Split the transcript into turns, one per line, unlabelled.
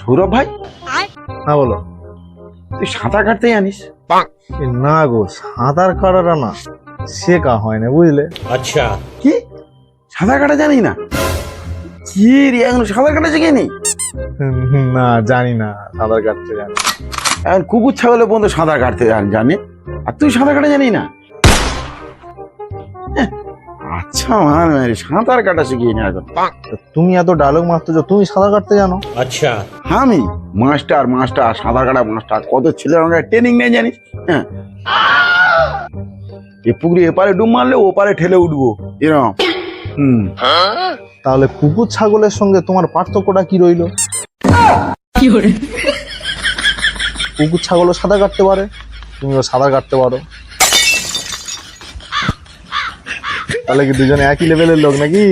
সৌরভ ভাই?
হ্যাঁ বলো।
তুই সাঁতার কাটতে জানিস
না গো সাঁতার কাটার না শেখা হয় না বুঝলে?
আচ্ছা।
কি? সাঁতার কাটা জানি না? কি রে এখন সাঁতার কাটা শিখিনি?
না জানি না সাঁতার কাটতে জানি
এখন কুকুর ছাগলে পর্যন্ত সাঁতার কাটতে জানি? আর তুই সাঁতার কাটা জানি না? হ্যাঁ আচ্ছা মার মেরে সাঁতার কাটা শিখিয়ে নিয়ে
এখন তুমি এত ডায়লগ মারতেছো তুমি সাঁতার কাটতে জানো?
আচ্ছা।
আমি মাস্টার মাস্টার সাঁতার কাটা মাস্টার কত ছেলের আমাকে ট্রেনিং নেই জানিস? হ্যাঁ। এ পুকুরে এপারে ডুব মারলে ওপারে ঠেলে উঠবো এরকম হুম।
তাহলে কুকুর ছাগলের সঙ্গে তোমার পার্থক্যটা কি রইল? কি কুকুর ছাগলও সাঁতার কাটতে পারে তুমিও সাঁতার কাটতে পারো। তাহলে কি দুজনে একই লেভেলের লোক নাকি?